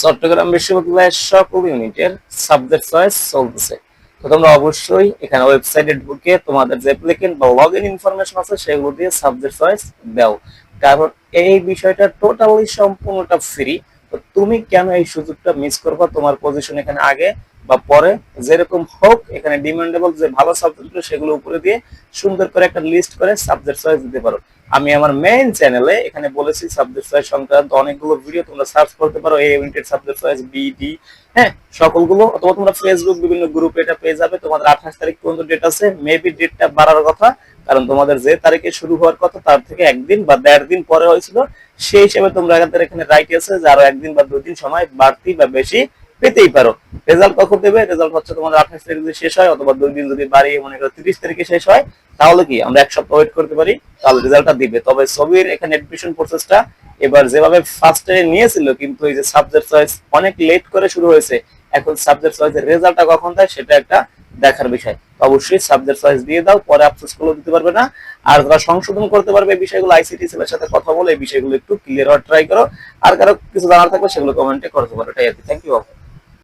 চট্টগ্রাম বিশ্ববিদ্যালয়ের সকল ইউনিটের সাবজেক্ট চয়েস চলতেছে। তো তোমরা অবশ্যই এখানে ওয়েবসাইটে ঢুকে তোমাদের যে অ্যাপ্লিকেন্ট বা লগ ইন ইনফরমেশন আছে সেগুলো দিয়ে সাবজেক্ট চয়েস দাও। কারণ এই বিষয়টা টোটালি সম্পূর্ণটা ফ্রি তুমি কেন এই সুযোগটা মিস করবা? তোমার পজিশন এখানে আগে বা পরে যেরকম হোক, এখানে ডিমান্ডেবল যে ভালো সাবজেক্ট সেগুলো উপরে দিয়ে সুন্দর করে একটা লিস্ট করে সাবজেক্ট চয়েস দিতে পারো। আমি আমার মেইন চ্যানেলে এখানে বলেছি সাবজেক্ট চয়েস সংক্রান্ত অনেকগুলো ভিডিও তোমরা সার্চ করতে পারো a united subject choice BD হ্যাঁ সকলগুলো। অথবা তোমরা ফেসবুক বিভিন্ন গ্রুপে এটা পেয়ে যাবে। তোমাদের আঠাশ তারিখ পর্যন্ত ডেট আছে মেবি ডেটটা বাড়ার কথা। কারণ তোমাদের যে তারিখে শুরু হওয়ার কথা, তার থেকে একদিন বা দেড় দিন পরে হয়েছিল, সেই হিসেবে তোমরা এখানে এখানে রাইট আছে যে আরও একদিন বা দুই দিন সময় বাড়তি বা বেশি পেতেই পারো। রেজাল্ট কখন দেবে? রেজাল্ট হচ্ছে তোমাদের আঠাশ তারিখ যদি শেষ হয় অথবা দুই দিন যদি বাড়িয়ে মনে করো তিরিশ তারিখে শেষ হয়, তাহলে কি আমরা এক সপ্তাহ ওয়েট করতে পারি? তাহলে রেজাল্টটা দিবে। তবে ছবির এখানে এডমিশন প্রসেসটা এবার যেভাবে ফার্স্ট ইয়ারে নিয়েছিল, কিন্তু এই যে সাবজেক্ট চয়েস অনেক লেট করে শুরু হয়েছে, এখন সাবজেক্ট চয়েসের রেজাল্টটা কখন দেয়, সেটা একটা দেখার বিষয়। অবশ্যই সাবজেক্ট চয়েস দিয়ে দাও, পরে আফসোস করলেও দিতে পারবে না। আর যারা সংশোধন করতে পারবে এই বিষয়গুলো আইসিটি সেলের সাথে কথা বলে এই বিষয়গুলো একটু ক্লিয়ার হওয়ার ট্রাই করো। আর কারও কিছু জানার থাকলে সেগুলো কমেন্টে করতে পারো এটাই আর কি। Thank you